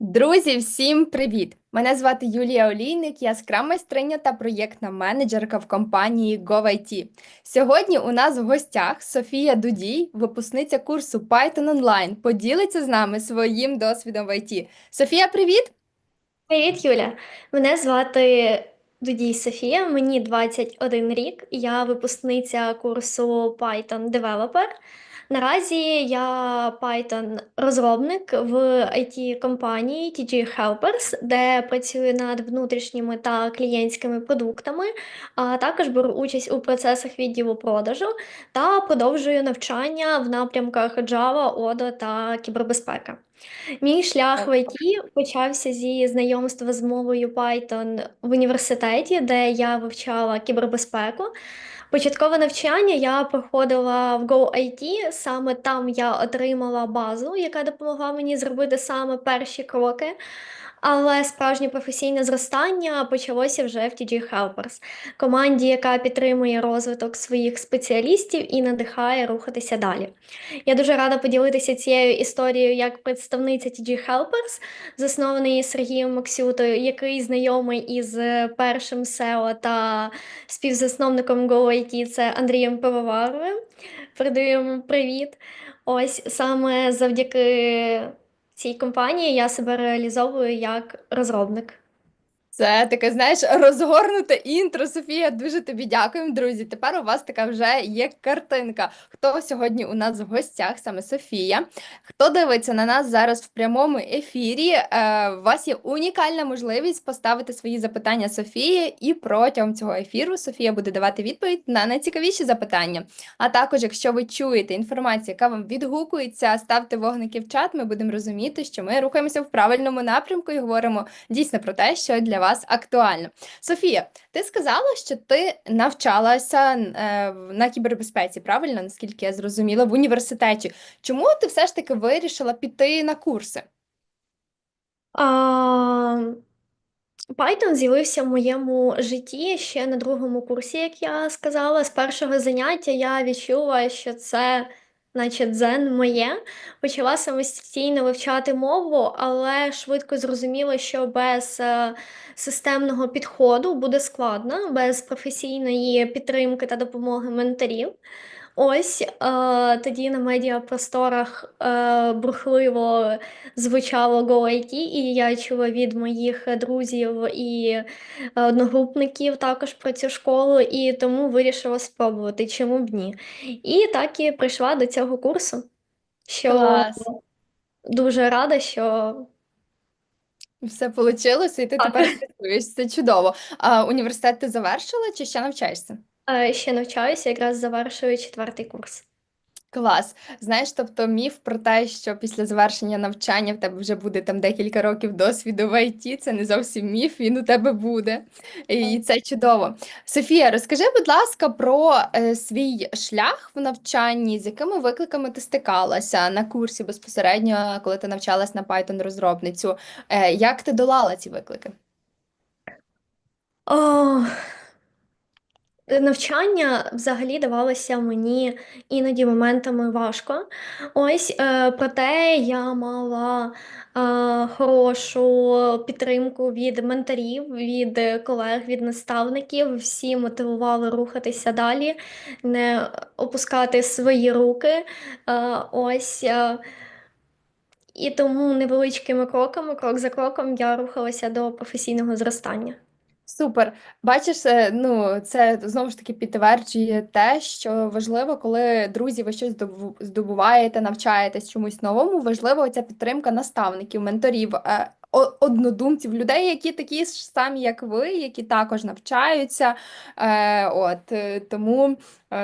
Друзі, всім привіт! Мене звати Юлія Олійник, я скрам-майстриня та проєктна менеджерка в компанії GoVIT. Сьогодні у нас в гостях Софія Дудій, випускниця курсу Python Online, поділиться з нами своїм досвідом в IT. Софія, привіт! Привіт, Юля. Мене звати Дудій Софія, мені 21 рік. Я випускниця курсу Python Developer. Наразі я Python розробник в IT-компанії TG Helpers, де працюю над внутрішніми та клієнтськими продуктами, а також беру участь у процесах відділу продажу та продовжую навчання в напрямках Java, Odoo та кібербезпека. Мій шлях в IT почався зі знайомства з мовою Python в університеті, де я вивчала кібербезпеку. Початкове навчання я проходила в GoIT, саме там я отримала базу, яка допомогла мені зробити саме перші кроки. Але справжнє професійне зростання почалося вже в TG Helpers, команді, яка підтримує розвиток своїх спеціалістів і надихає рухатися далі. Я дуже рада поділитися цією історією як представниця TG Helpers, заснованої Сергієм Максютою, який знайомий із першим SEO та співзасновником GoIT, це Андрієм Пивоваровим. Передаємо привіт. Ось саме завдяки цій компанії я себе реалізовую як розробник. Це таке, знаєш, розгорнуте інтро. Софія, дуже тобі дякуємо, друзі. Тепер у вас така вже є картинка. Хто сьогодні у нас в гостях, саме Софія. Хто дивиться на нас зараз в прямому ефірі? е, У вас є унікальна можливість поставити свої запитання Софії, і протягом цього ефіру Софія буде давати відповідь на найцікавіші запитання. А також, якщо ви чуєте інформацію, яка вам відгукується, ставте вогники в чат. Ми будемо розуміти, що ми рухаємося в правильному напрямку і говоримо дійсно про те, що для вас актуально. Софія, ти сказала, що ти навчалася е, на кібербезпеці, правильно, наскільки я зрозуміла, в університеті. Чому ти все ж таки вирішила піти на курси? А, Python з'явився в моєму житті ще на другому курсі, як я сказала. З першого заняття я відчула, що це, наче дзен моє. Почала самостійно вивчати мову, але швидко зрозуміла, що без е, системного підходу буде складно, без професійної підтримки та допомоги менторів. Ось е, тоді на медіапросторах е, бурхливо звучало GoIT, і я чула від моїх друзів і е, одногрупників також про цю школу, і тому вирішила спробувати, чому б ні. І так і прийшла до цього курсу, що Клас. дуже рада, що Все вийшло, і ти так, тепер працюєш. Це чудово. А університет ти завершила чи ще навчаєшся? Е, ще навчаюся, якраз завершую четвертий курс. Клас. Знаєш, тобто міф про те, що після завершення навчання в тебе вже буде там декілька років досвіду в ІТ, це не зовсім міф, він у тебе буде. І це чудово. Софія, розкажи, будь ласка, про е, свій шлях в навчанні, з якими викликами ти стикалася на курсі безпосередньо, коли ти навчалась на Python-розробницю. Е, як ти долала ці виклики? О, Навчання взагалі давалося мені іноді моментами важко. Ось, е, проте я мала е, хорошу підтримку від менторів, від колег, від наставників. Всі мотивували рухатися далі, не опускати свої руки. Е, ось. І тому невеличкими кроками, крок за кроком, я рухалася до професійного зростання. Супер. Бачиш, е, ну це знову ж таки підтверджує те, що важливо, коли друзі, ви щось здобу- здобуваєте, навчаєтесь чомусь новому. Важлива ця підтримка наставників, менторів, е, однодумців, людей, які такі ж самі, як ви, які також навчаються. Е, От тому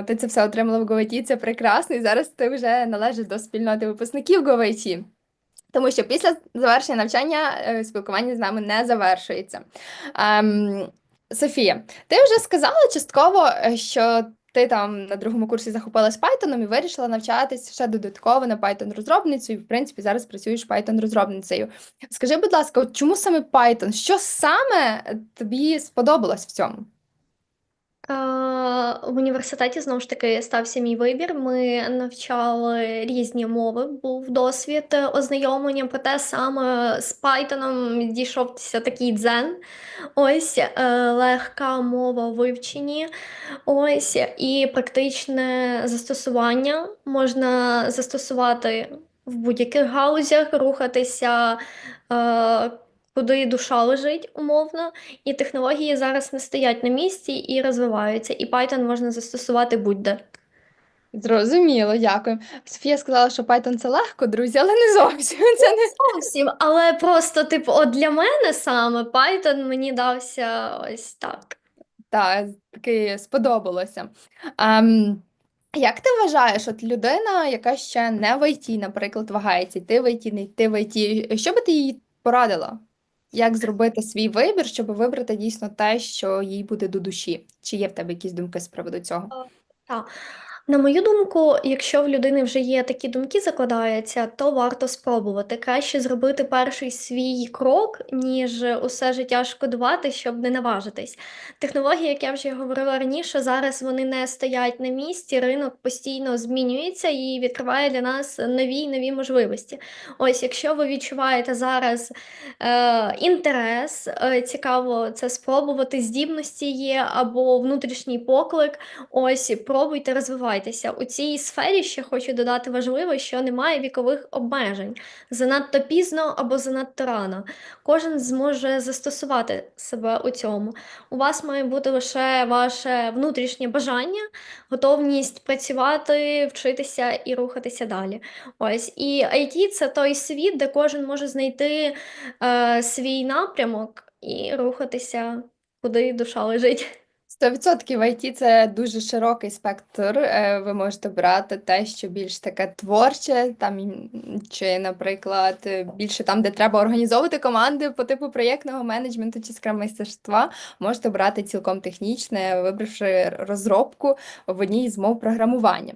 ти це все отримала в GoIT, це прекрасно. І зараз ти вже належиш до спільноти випускників GoIT. Тому що після завершення навчання е, спілкування з нами не завершується. Ем, Софія, ти вже сказала частково, е, що ти там на другому курсі захопилась Python і вирішила навчатися ще додатково на Python-розробницю, і в принципі зараз працюєш Python-розробницею. Скажи, будь ласка, от чому саме Python? Що саме тобі сподобалось в цьому? В університеті знову ж таки стався мій вибір. Ми навчали різні мови. Був досвід ознайомлення, проте саме з Python дійшовся такий дзен. Ось е, легка мова в вивченні. Ось і практичне застосування можна застосувати в будь-яких галузях, рухатися. Е, Куди душа лежить умовно, і технології зараз не стоять на місці і розвиваються, і Python можна застосувати будь-де. Зрозуміло, дякую. Софія сказала, що Python це легко, друзі, але не зовсім. Це не Зовсім, але просто, типу, от для мене саме Python мені дався ось так. Так, таки сподобалося. Ем, як ти вважаєш, от людина, яка ще не в ІТ, наприклад, вагається, йти в ІТ, не йти в ІТ, що би ти їй порадила? Як зробити свій вибір, щоб вибрати дійсно те, що їй буде до душі? Чи є в тебе якісь думки з приводу цього? Так. На мою думку, якщо в людини вже є такі думки закладаються, то варто спробувати. Краще зробити перший свій крок, ніж усе життя шкодувати, щоб не наважитись. Технології, як я вже говорила раніше, зараз вони не стоять на місці, ринок постійно змінюється і відкриває для нас нові й нові можливості. Ось, якщо ви відчуваєте зараз е, інтерес, е, цікаво це спробувати, здібності є або внутрішній поклик. Ось пробуйте, розвивайтеся. У цій сфері ще хочу додати важливо, що немає вікових обмежень занадто пізно або занадто рано. Кожен зможе застосувати себе у цьому. У вас має бути лише ваше внутрішнє бажання, готовність працювати, вчитися і рухатися далі. Ось і IT – це той світ, де кожен може знайти е, свій напрямок і рухатися, куди душа лежить. 100% в ІТ це дуже широкий спектр. Е, Ви можете брати те, що більш таке творче, там чи, наприклад, більше там, де треба організовувати команди по типу проєктного менеджменту чи скрам-майстерства. Можете брати цілком технічне, вибравши розробку в одній з мов програмування.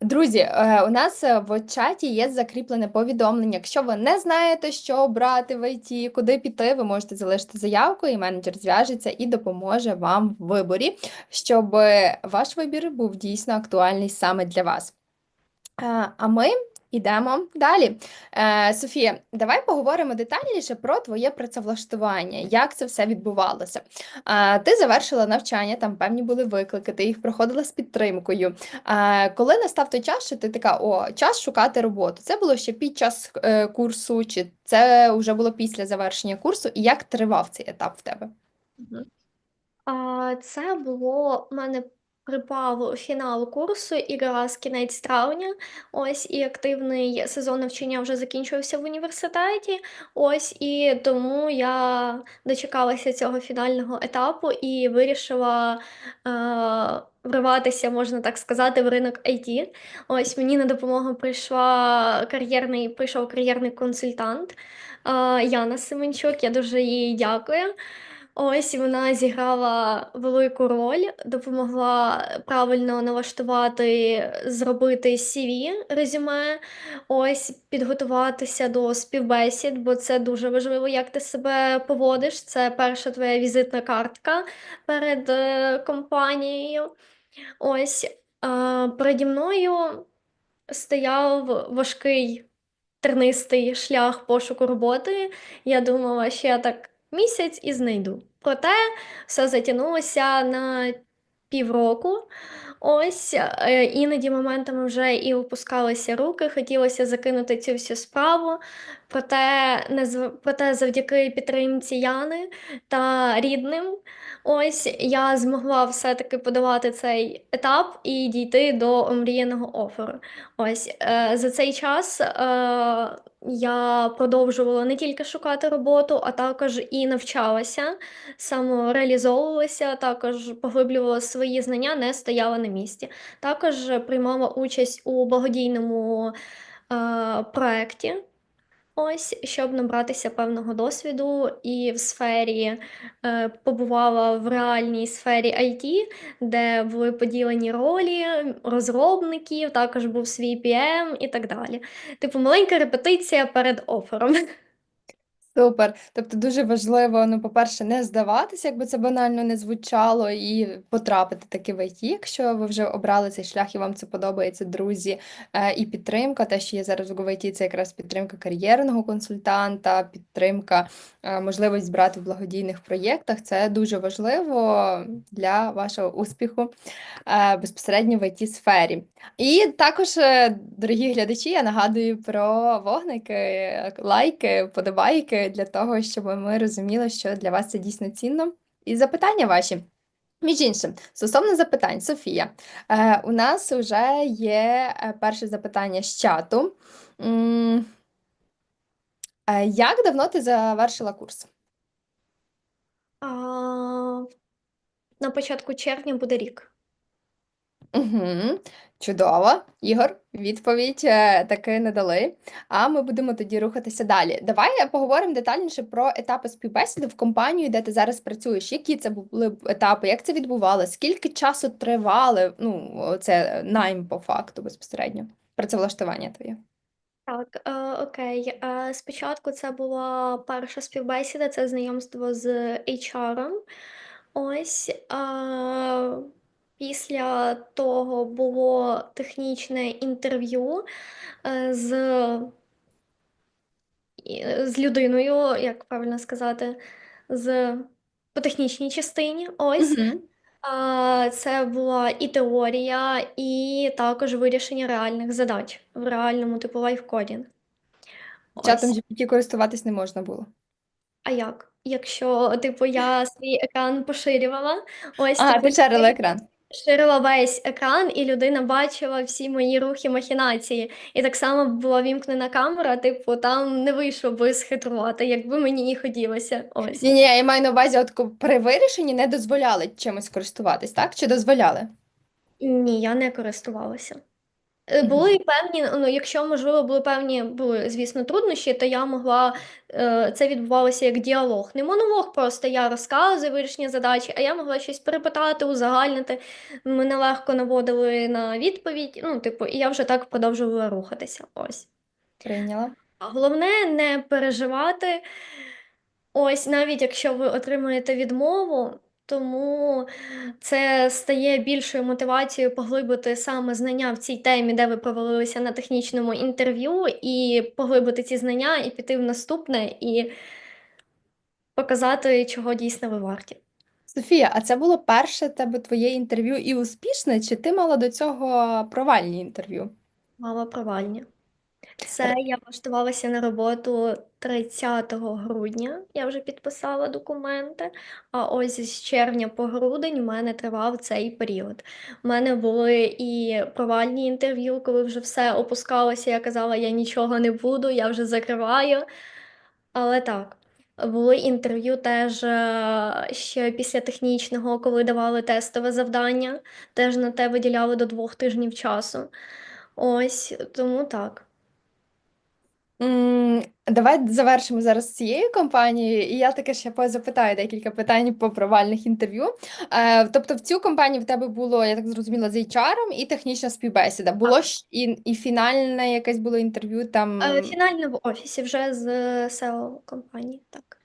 Друзі, е, у нас в чаті є закріплене повідомлення. Якщо ви не знаєте, що обрати в ІТ, куди піти, ви можете залишити заявку, і менеджер зв'яжеться і допоможе вам в виборі, щоб ваш вибір був дійсно актуальний саме для вас. А ми йдемо далі. Е, Софія, давай поговоримо детальніше про твоє працевлаштування, як це все відбувалося. Ти завершила навчання, там певні були виклики, ти їх проходила з підтримкою. Коли настав той час, що ти така, о, час шукати роботу, це було ще під час е, курсу, чи це вже було після завершення курсу, і як тривав цей етап в тебе? Це було у мене припав фінал курсу, і якраз кінець травня. Ось і активний сезон навчання вже закінчився в університеті. Ось і тому я дочекалася цього фінального етапу і вирішила е, вриватися, можна так сказати, в ринок IT. Ось мені на допомогу прийшла кар'єрний, прийшов кар'єрний консультант е, Яна Семенчук. Я дуже їй дякую. Ось вона зіграла велику роль, допомогла правильно налаштувати, зробити CV, резюме, ось підготуватися до співбесід, бо це дуже важливо, як ти себе поводиш. Це перша твоя візитна картка перед е, компанією. Ось переді мною стояв важкий тернистий шлях пошуку роботи. Я думала, що я так місяць і знайду. Проте все затягнулося на півроку. Ось е, іноді моментами вже і опускалися руки, хотілося закинути цю всю справу. Проте, не проте завдяки підтримці Яни та рідним, ось я змогла все-таки подолати цей етап і дійти до омріяного оферу. Ось е, за цей час е, я продовжувала не тільки шукати роботу, а також і навчалася, самореалізовувалася, також поглиблювала свої знання, не стояла на місці. Також приймала участь у благодійному е, проєкті. Ось, щоб набратися певного досвіду, і в сфері е, побувала в реальній сфері IT, де були поділені ролі розробників, також був свій PM і так далі. Типу, маленька репетиція перед офером. Супер. Тобто дуже важливо, ну, по-перше, не здаватися, якби це банально не звучало, і потрапити таки в ІТ, якщо ви вже обрали цей шлях і вам це подобається, друзі. Е, І підтримка, те, що є зараз в ІТ, це якраз підтримка кар'єрного консультанта, підтримка, е, можливість брати в благодійних проєктах. Це дуже важливо для вашого успіху е, безпосередньо в іт сфері. І також, е, дорогі глядачі, я нагадую про вогники, лайки, подобайки для того, щоб ми розуміли, що для вас це дійсно цінно. І запитання ваші. Між іншим, стосовно запитань, Софія, е, у нас вже є е, перше запитання з чату. Е, Як давно ти завершила курс? На початку червня буде рік. Угу, чудово. Ігор, відповідь е, таки не дали. А ми будемо тоді рухатися далі. Давай поговоримо детальніше про етапи співбесіди в компанії, де ти зараз працюєш. Які це були етапи, як це відбувалося? Скільки часу тривали? Ну, це найм по факту безпосередньо. Працевлаштування твоє. Так, е, окей. Е, спочатку це була перша співбесіда, це знайомство з HR. Ось. Е, після того було технічне інтерв'ю е, з, з людиною, як правильно сказати, з по технічній частині. Ось. Угу. Це була і теорія, і також вирішення реальних задач в реальному типу лайфкодінг. Чатом. GPT користуватись не можна було. А як? Якщо, типу, я свій екран поширювала, ось, А, типу, ти шерила екран. Ширила весь екран, і людина бачила всі мої рухи, махінації. І так само була вімкнена камера, типу, там не вийшло би схитрувати, якби мені і хотілося. Ось. Ні, ні, я маю на увазі, от при вирішенні не дозволяли чимось користуватись, так? Чи дозволяли? Ні, я не користувалася. Е, Мгм. Були певні, ну, якщо, можливо, були певні, були, звісно, труднощі, то я могла, е, це відбувалося як діалог. Не монолог, просто я розказую вирішення задачі, а я могла щось перепитати, узагальнити. Мене легко наводили на відповідь, ну, типу, і я вже так продовжувала рухатися. Ось. Прийняла. А Головне не переживати, ось навіть якщо ви отримуєте відмову, тому це стає більшою мотивацією поглибити саме знання в цій темі, де ви провалилися на технічному інтерв'ю, і поглибити ці знання, і піти в наступне, і показати, чого дійсно ви варті. Софія, а це було перше тебе твоє інтерв'ю і успішне, чи ти мала до цього провальні інтерв'ю? Мала провальні. Це я влаштувалася на роботу 30 грудня. Я вже підписала документи. А ось з червня по грудень в мене тривав цей період. У мене були і провальні інтерв'ю, коли вже все опускалося. Я казала, я нічого не буду, я вже закриваю. Але так, були інтерв'ю теж е, ще після технічного, коли давали тестове завдання, теж на те виділяли до двох тижнів часу. Ось тому так. М, Давай завершимо зараз з цією компанією, і я таке ще позапитаю декілька питань по провальних інтерв'ю. Е, тобто в цю компанію в тебе було, я так зрозуміла, з HR і технічна співбесіда. Було ж і, і фінальне якесь було інтерв'ю там Е, Фінальне в офісі вже з SEO компанії, так.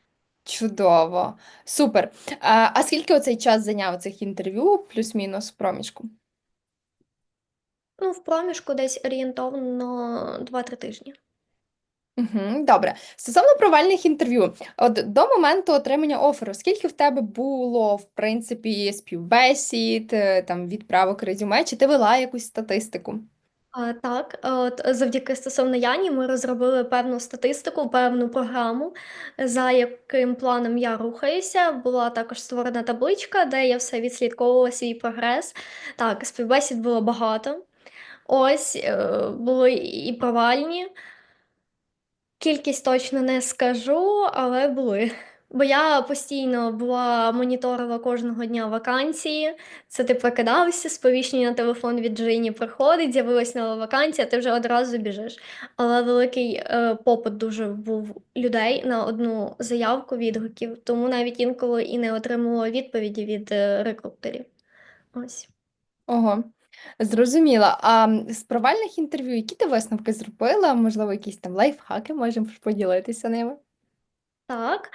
чудово. Супер. Е, а скільки оцей час зайняв цих інтерв'ю, плюс-мінус в проміжку? Ну, в проміжку десь орієнтовно 2-3 тижні. Добре. Стосовно провальних інтерв'ю, от до моменту отримання оферу, скільки в тебе було, в принципі, співбесід, е, там, відправок резюме, чи ти вела якусь статистику? Так, от завдяки стосовно Яні ми розробили певну статистику, певну програму, за яким планом я рухаюся. Була також створена табличка, де я все відслідковувала свій прогрес. Так, співбесід було багато. Ось е, були і провальні. Кількість точно не скажу, але були. Бо я постійно була моніторила кожного дня вакансії. Це ти прокидався, сповіщення на телефон від Джині приходить, з'явилась нова вакансія, ти вже одразу біжиш. Але великий е, попит дуже був людей на одну заявку відгуків, тому навіть інколи і не отримувала відповіді від е, рекрутерів. Ось. Ого, зрозуміла. А з провальних інтерв'ю, які ти висновки зробила? Можливо, якісь там лайфхаки, можемо поділитися ними? Так.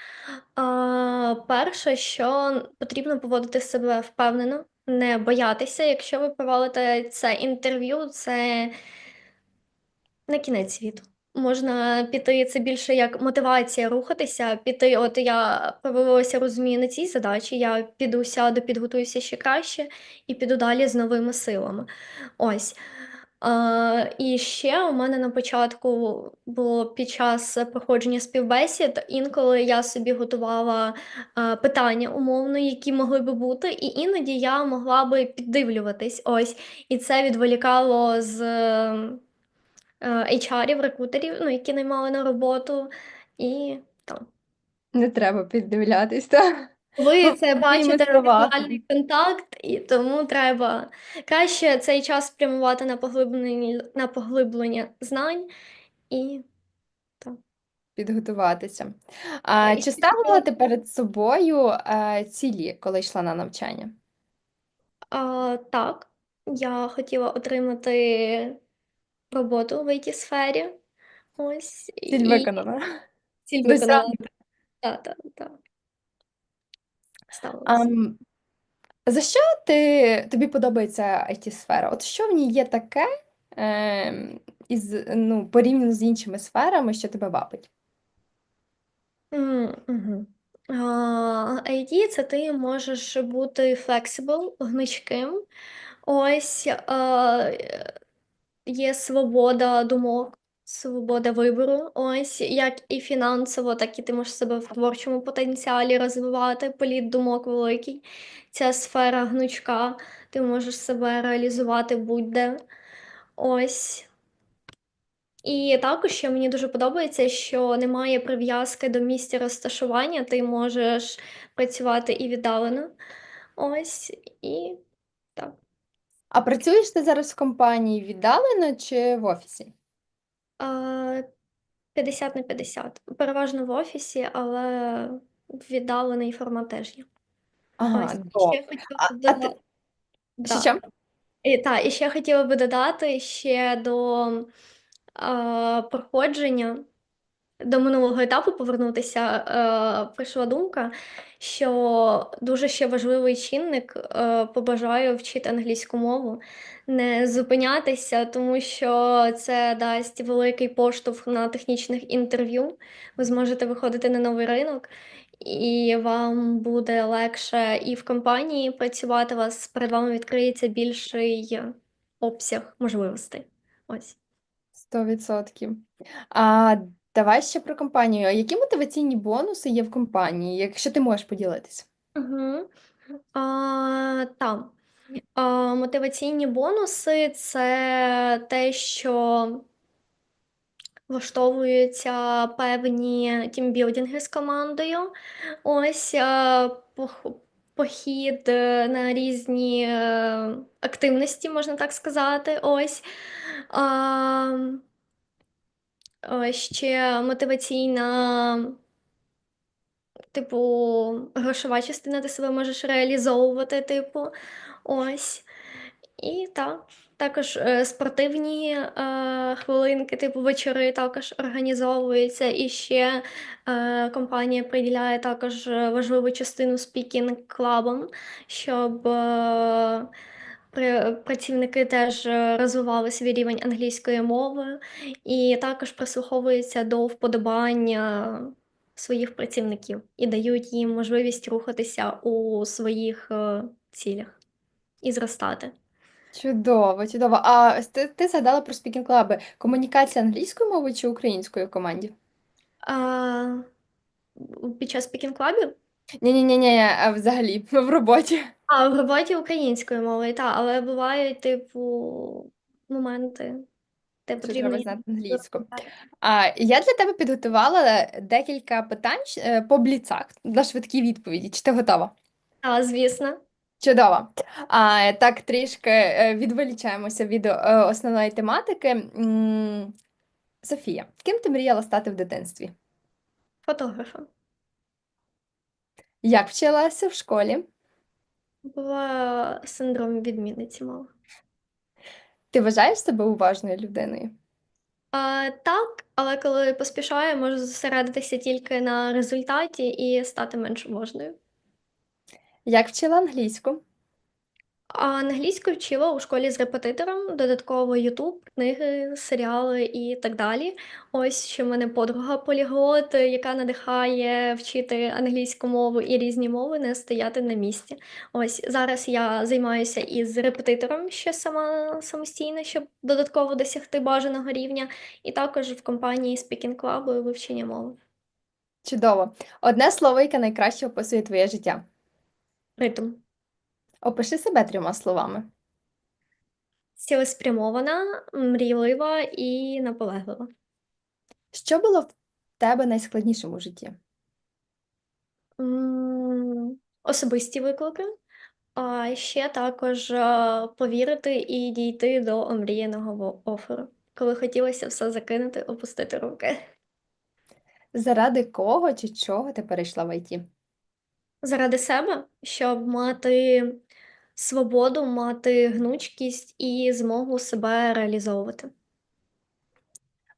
А, перше, що потрібно поводити себе впевнено, не боятися. Якщо ви провалите це інтерв'ю, це не кінець світу. Можна піти це більше як мотивація рухатися, піти. От я провалилася, розумію, на цій задачі. Я піду сяду, підготуюся ще краще і піду далі з новими силами. Ось. А, і ще у мене на початку було під час проходження співбесід, інколи я собі готувала а, питання умовно, які могли би бути, і іноді я могла би піддивлюватись. Ось, і це відволікало з HR-ів, рекрутерів, ну, які наймали на роботу, і там. Не треба піддивлятись, так? Ви це бачите візуальний контакт, і тому треба краще цей час спрямувати на поглиблення, на поглиблення знань і так. Підготуватися. А, І чи ставила ти перед собою е, цілі, коли йшла на навчання? А, так, я хотіла отримати роботу в ІТ сфері. Ось Ціль і виконана. ціль виконала. Досягнута. Так, так, так. Ставилася. Ам, за що ти, тобі подобається IT-сфера? От що в ній є таке, ем, із, ну, порівняно з іншими сферами, що тебе вабить? М, мгм. А, ID це ти можеш бути flexible, гнучким. Ось е, є свобода думок, свобода вибору. Ось як і фінансово, так і ти можеш себе в творчому потенціалі розвивати. Політ думок великий. Ця сфера гнучка, ти можеш себе реалізувати будь-де. Ось. І також ще мені дуже подобається, що немає прив'язки до місця розташування, ти можеш працювати і віддалено. Ось, і. А працюєш ти зараз в компанії віддалено чи в офісі? А, 50 на 50. Переважно в офісі, але віддалений формат теж є. Ага, Ось. Добре. ще хотіла А, б а ти додати. що, Да. що? І, та, і ще хотіла би додати ще до а, проходження. До минулого етапу повернутися, е, прийшла думка, що дуже ще важливий чинник, е, побажаю вчити англійську мову, не зупинятися, тому що це дасть великий поштовх на технічних інтерв'ю. Ви зможете виходити на новий ринок, і вам буде легше і в компанії працювати, вас перед вами відкриється більший обсяг можливостей. Ось. Сто відсотків. А давай ще про компанію. Які мотиваційні бонуси є в компанії, якщо ти можеш поділитися? Угу. А, там. А, мотиваційні бонуси це те, що влаштовуються певні тімбілдинги з командою. Ось пох- похід е, на різні е, активності, можна так сказати. Ось. А, ще мотиваційна. Типу, грошова частина, ти себе можеш реалізовувати, типу, ось. І так, також е, спортивні е, хвилинки, типу вечори також організовуються. І ще е, компанія приділяє також е, важливу частину спікінг-клабам, щоб е, працівники теж е, розвивали свій рівень англійської мови, і також прислуховуються до вподобання своїх працівників і дають їм можливість рухатися у своїх е, цілях і зростати. Чудово, чудово. А ти, ти згадала про спікінг клаби. Комунікація англійською мовою чи українською в команді? А, під час спікінг-клабів? Ні-ні-ні, а взагалі в роботі. А, в роботі українською мовою, так, але бувають, типу, моменти, де Що потрібно треба знати англійську. А, я для тебе підготувала декілька питань е, по бліцах на швидкі відповіді. Чи ти готова? Так, звісно. Чудово. А, так, трішки е, відволічаємося від е, основної тематики. М, Софія, ким ти мріяла стати в дитинстві? Фотографом. Як вчилася в школі? Була синдром відмінниці мала. Ти вважаєш себе уважною людиною? А, так, але коли поспішаю, можу зосередитися тільки на результаті і стати менш уважною. Як вчила англійську? Англійську вчила у школі з репетитором, додатково Ютуб, книги, серіали і так далі. Ось ще в мене подруга поліглот, яка надихає вчити англійську мову і різні мови, не стояти на місці. Ось зараз я займаюся із репетитором ще сама самостійно, щоб додатково досягти бажаного рівня, і також в компанії Speaking Club вивчення мови. Чудово. Одне слово, яке найкраще описує твоє життя. Ритм. Опиши себе трьома словами. Цілеспрямована, мрійлива і наполеглива. Що було в тебе найскладнішим у житті? М, Особисті виклики, а ще також е, повірити і дійти до омріяного во- оферу, коли хотілося все закинути, опустити руки. Заради кого чи чого ти перейшла в ІТ? Заради себе, щоб мати свободу, мати гнучкість і змогу себе реалізовувати.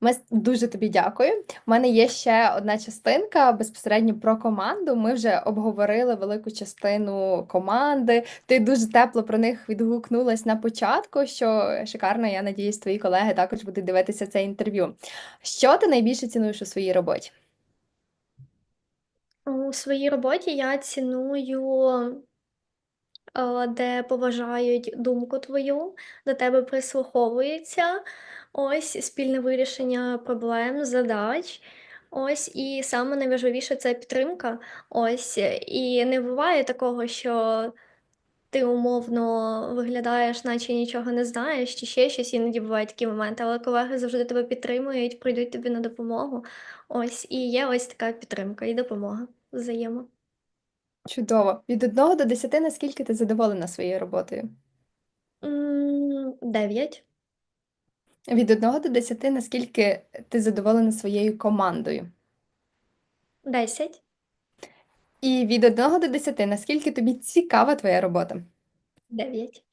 Ми дуже тобі дякую. У мене є ще одна частинка безпосередньо про команду. Ми вже обговорили велику частину команди. Ти дуже тепло про них відгукнулась на початку, що шикарно. Я надіюсь, твої колеги також будуть дивитися це інтерв'ю. Що ти найбільше цінуєш у своїй роботі? У своїй роботі я ціную де поважають думку твою, до тебе прислуховуються. Ось спільне вирішення проблем, задач. Ось, і саме найважливіше це підтримка. Ось, і не буває такого, що ти умовно виглядаєш, наче нічого не знаєш, чи ще щось, іноді бувають такі моменти, але колеги завжди тебе підтримують, прийдуть тобі на допомогу. Ось, і є ось така підтримка і допомога взаємо. Чудово. Від 1 до 10, наскільки ти задоволена своєю роботою? М, Дев'ять. Від 1 до 10, наскільки ти задоволена своєю командою? Десять. І від 1 до 10, наскільки тобі цікава твоя робота? Дев'ять.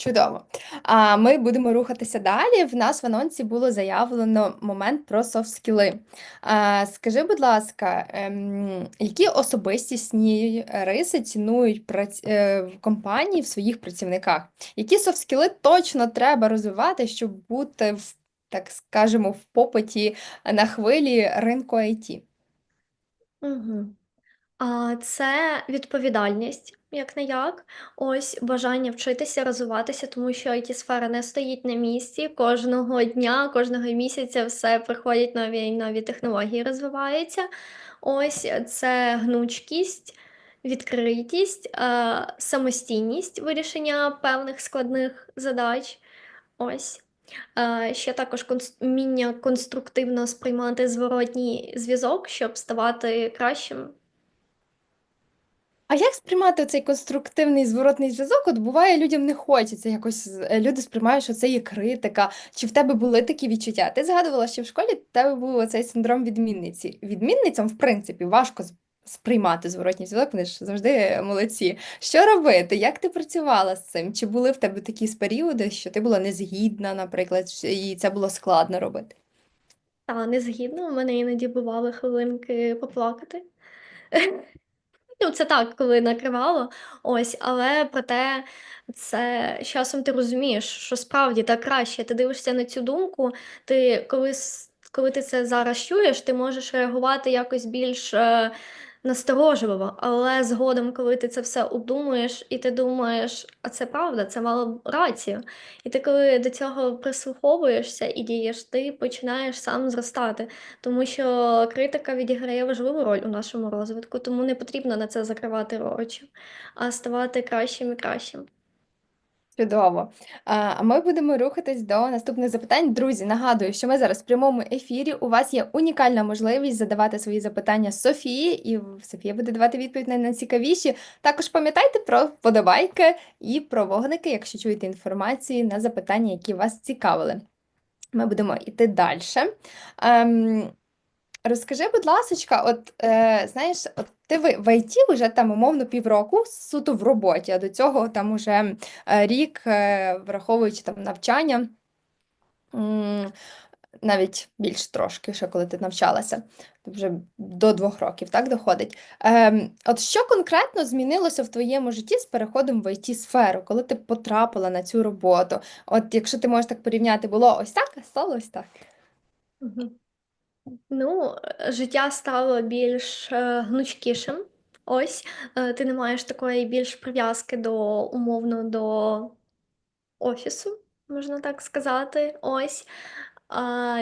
Чудово. А ми будемо рухатися далі. В нас в анонсі було заявлено момент про софт-скіли. Скажи, будь ласка, ем, які особистісні риси цінують е, в компанії в своїх працівниках? Які софт-скіли точно треба розвивати, щоб бути в, так скажемо, в попиті на хвилі ринку IT? Угу. Це відповідальність, як не як. Ось бажання вчитися, розвиватися, тому що it сфера не стоїть на місці. Кожного дня, кожного місяця все приходять нові і нові технології, розвиваються. Ось це гнучкість, відкритість, е, самостійність вирішення певних складних задач. Ось. Е, Ще також вміння конструктивно сприймати зворотній зв'язок, щоб ставати кращим. А як сприймати цей конструктивний зворотний зв'язок? От буває, людям не хочеться якось, е, люди сприймають, що це є критика. Чи в тебе були такі відчуття? Ти згадувала, що в школі в тебе був цей синдром відмінниці. Відмінницям, в принципі, важко з- сприймати зворотній зв'язок, вони ж завжди молодці. Що робити? Як ти працювала з цим? Чи були в тебе такі періоди, що ти була незгідна, наприклад, і це було складно робити? Та не згідно, у мене іноді бували хвилинки поплакати. Ну, це так, коли накривало. Ось, але проте це з часом ти розумієш, що справді так краще. Ти дивишся на цю думку, ти коли, коли ти це зараз чуєш, ти можеш реагувати якось більш е, насторожливо. Але згодом, коли ти це все обдумуєш, і ти думаєш, а це правда, це мало рацію. І ти, коли до цього прислуховуєшся і дієш, ти починаєш сам зростати. Тому що критика відіграє важливу роль у нашому розвитку, тому не потрібно на це закривати очі, а ставати кращим і кращим. Чудово. А ми будемо рухатись до наступних запитань. Друзі, нагадую, що ми зараз в прямому ефірі. У вас є унікальна можливість задавати свої запитання Софії, і Софія буде давати відповідь на найцікавіші. Також пам'ятайте про вподобайки і про вогники, якщо чуєте інформацію на запитання, які вас цікавили. Ми будемо йти далі. Ем, розкажи, будь ласочка, от е, знаєш, от ти в, ІТ вже там умовно півроку суто в роботі, а до цього там уже е, рік, е, враховуючи там навчання. Навіть більш трошки, ще коли ти навчалася, вже до двох років, так доходить. Ем, от що конкретно змінилося в твоєму житті з переходом в IT-сферу, коли ти потрапила на цю роботу? От якщо ти можеш так порівняти, було ось так, а стало ось так. Мгм. Ну, життя стало більш е, гнучкішим. Ось, е, ти не маєш такої більш прив'язки до умовно до офісу, можна так сказати. Ось.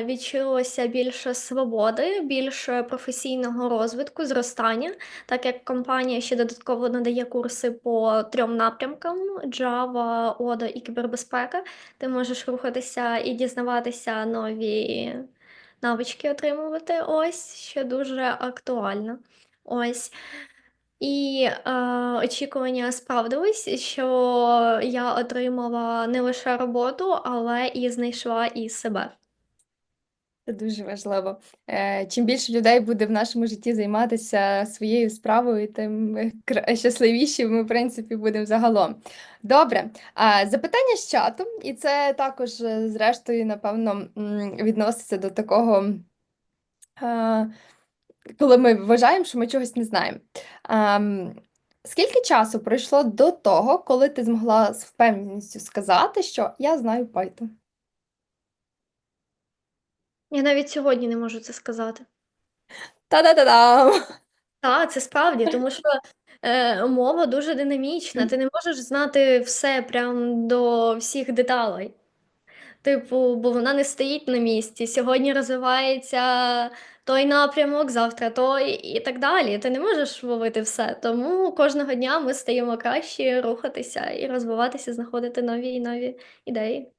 Відчулося більше свободи, більше професійного розвитку, зростання, так як компанія ще додатково надає курси по трьом напрямкам: Java, ODA і кібербезпека. Ти можеш рухатися і дізнаватися нові навички отримувати. Ось, що дуже актуально. Ось. І е, очікування справдились, що я отримала не лише роботу, але і знайшла і себе. Це дуже важливо. Е, Чим більше людей буде в нашому житті займатися своєю справою, тим щасливіші ми, в принципі, будемо загалом. Добре. Запитання з чату, і це також, е, зрештою, напевно, відноситься до такого, коли ми вважаємо, що ми чогось не знаємо. Скільки часу пройшло до того, коли ти змогла з впевненістю сказати, що я знаю Python? Я навіть сьогодні не можу це сказати. Та-да-да-дам! Так, це справді, тому що е, мова дуже динамічна. Ти не можеш знати все прям до всіх деталей. Типу, бо вона не стоїть на місці. Сьогодні розвивається той напрямок, завтра той і так далі. Ти не можеш ловити все. Тому кожного дня ми стаємо краще рухатися і розвиватися, знаходити нові і нові ідеї.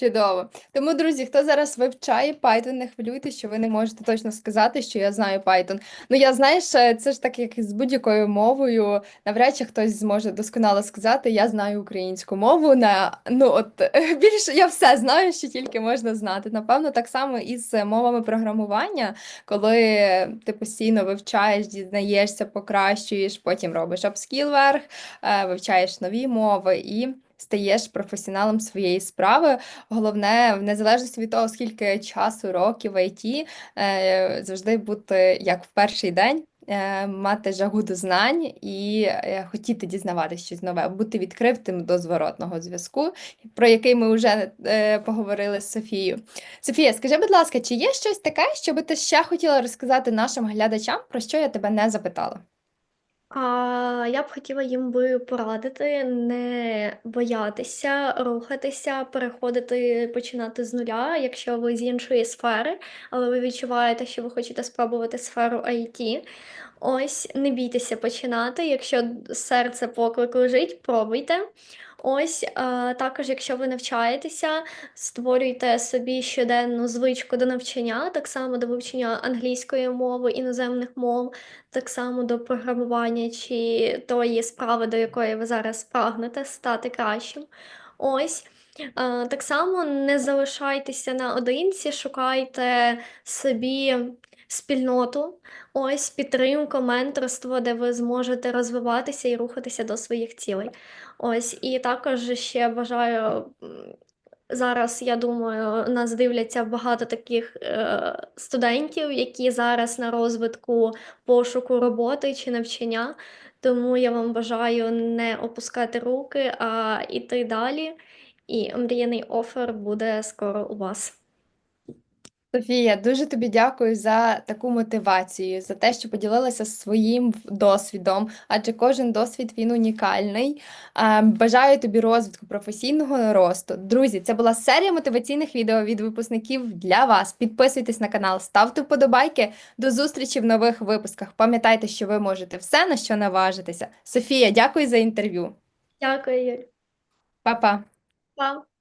Чудово. Тому, друзі, хто зараз вивчає Python, не хвилюйтесь, що ви не можете точно сказати, що я знаю Python. Ну, я знаєш, е, це ж так, як з будь-якою мовою. Навряд чи хтось зможе досконало сказати, я знаю українську мову. На ну от більше я все знаю, що тільки можна знати. Напевно, так само і з мовами програмування, коли ти постійно вивчаєш, дізнаєшся, покращуєш, потім робиш апскіл вверх, е, вивчаєш нові мови і стаєш професіоналом своєї справи. Головне, в незалежності від того, скільки часу, років в IT, е, завжди бути як в перший день. е, Мати жагу до знань і е, хотіти дізнаватися щось нове, бути відкритим до зворотного зв'язку, про який ми вже поговорили з Софією. Софія, скажи, будь ласка, чи є щось таке, що би ти ще хотіла розказати нашим глядачам, про що я тебе не запитала? А я б хотіла їм би порадити не боятися рухатися, переходити, починати з нуля, якщо ви з іншої сфери, але ви відчуваєте, що ви хочете спробувати сферу IT. Ось, не бійтеся починати. Якщо серце поклик лежить, пробуйте. Ось, а, також, якщо ви навчаєтеся, створюйте собі щоденну звичку до навчання, так само до вивчення англійської мови, іноземних мов, так само до програмування чи тої справи, до якої ви зараз прагнете стати кращим. Ось. Так само не залишайтеся наодинці, шукайте собі спільноту, ось підтримку, менторство, де ви зможете розвиватися і рухатися до своїх цілей. Ось, і також ще бажаю. Зараз, я думаю, нас дивляться багато таких е, студентів, які зараз на розвитку пошуку роботи чи навчання. Тому я вам бажаю не опускати руки, а йти далі. І мріяний офер буде скоро у вас. Софія, дуже тобі дякую за таку мотивацію, за те, що поділилася своїм досвідом, адже кожен досвід він унікальний. Бажаю тобі розвитку професійного росту. Друзі, це була серія мотиваційних відео від випускників для вас. Підписуйтесь на канал, ставте вподобайки. До зустрічі в нових випусках. Пам'ятайте, що ви можете все, на що наважитеся. Софія, дякую за інтерв'ю. Дякую, Юль. Па-па! Па.